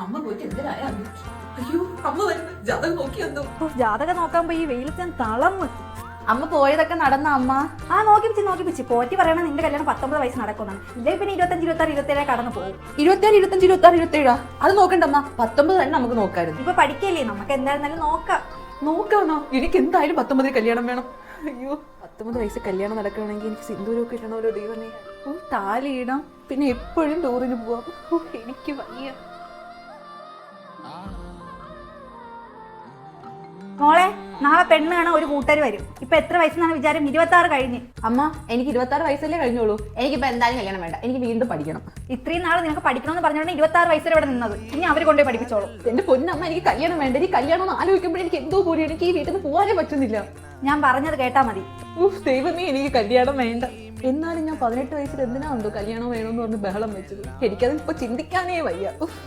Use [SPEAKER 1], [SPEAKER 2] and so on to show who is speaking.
[SPEAKER 1] അമ്മ പോയിട്ട് എന്തിനായ അയ്യോ അമ്മ വരുന്നു. ജാതകം നോക്കി വന്നു
[SPEAKER 2] ജാതകം നോക്കാൻ പോയി ഈ വെയിലത്ത് ഞാൻ തളർന്ന്
[SPEAKER 1] അമ്മ പോയതൊക്കെ നടന്ന അമ്മ?
[SPEAKER 2] ആ നോക്കി പിച്ചി നോക്കി പിച്ചി. പോറ്റി പറയണ നിന്റെ കല്യാണം പത്തൊമ്പത് വയസ്സ് നടക്കുന്നതാണ് ഇല്ലേ പിന്നെ ഇരുപത്തഞ്ച് ഇരുപത്തി ആറ് ഇരുപത്തേഴ് കടന്നു പോകും.
[SPEAKER 1] ഇരുപത്തിയാറ് ഇരുപത്തഞ്ച് ഇരുപത്തി ആറ് ഇരുപത്തി ഏഴാ അത് നോക്കണ്ട അമ്മ. പത്തൊമ്പത് തന്നെ നമുക്ക് നോക്കായിരുന്നു.
[SPEAKER 2] ഇപ്പൊ പഠിക്കല്ലേ? നമുക്ക് എന്തായിരുന്നാലും നോക്കാം.
[SPEAKER 1] നോക്കാണോ? എനിക്ക് എന്തായാലും പത്തൊമ്പതിൽ കല്യാണം വേണം. അയ്യോ പത്തൊമ്പത് വയസ്സ് കല്യാണം നടക്കണമെങ്കിൽ എനിക്ക് സിന്ദൂരമൊക്കെ ഇടണമല്ലോ ദൈവമേ? ഓ താലിയിടാം പിന്നെ എപ്പോഴും ടൂറിന് പോവാം. എനിക്ക് വയ്യ.
[SPEAKER 2] മോളെ നാളെ പെണ്ണ് കാണാൻ ഒരു കൂട്ടർ വരും. ഇപ്പൊ എത്ര വയസ്സെന്നാണ് വിചാരം? ഇരുപത്തി ആറ് കഴിഞ്ഞ്.
[SPEAKER 1] അമ്മ എനിക്ക് ഇരുപത്തി ആറ് വയസ്സല്ലേ കഴിഞ്ഞോളൂ എനിക്ക് എനിക്കിപ്പോ എന്തായാലും കല്യാണം വേണ്ട. എനിക്ക് വീണ്ടും പഠിക്കണം.
[SPEAKER 2] ഇത്രയും നാൾ നിനക്ക് പഠിക്കണമെന്ന് പറഞ്ഞുകൊണ്ട് ഇരുപത്തി ആറ് വയസ്സിൽ ഇവിടെ നിന്നത്. ഇനി അവർ കൊണ്ടുപോയി പഠിപ്പിച്ചോളൂ.
[SPEAKER 1] എന്റെ പൊന്നമ്മ എനിക്ക് കല്യാണം വേണ്ട. എനിക്ക് കല്യാണം എന്ന് ആലോചിക്കുമ്പോൾ എനിക്ക് എന്തോ പോലെ എനിക്ക് ഈ വീട്ടിൽ നിന്ന് പോകാനേ പറ്റുന്നില്ല.
[SPEAKER 2] ഞാൻ പറഞ്ഞത് കേട്ടാ മതി.
[SPEAKER 1] ഉഫ് ദൈവമേ എനിക്ക് കല്യാണം വേണ്ട. എന്നാലും ഞാൻ പതിനെട്ട് വയസ്സിൽ എന്തിനാ എന്തോ കല്യാണം വേണമെന്ന് പറഞ്ഞ് ബഹളം വെച്ചത്? എനിക്കത് ഇപ്പൊ ചിന്തിക്കാനേ വയ്യ. ഉഫ്.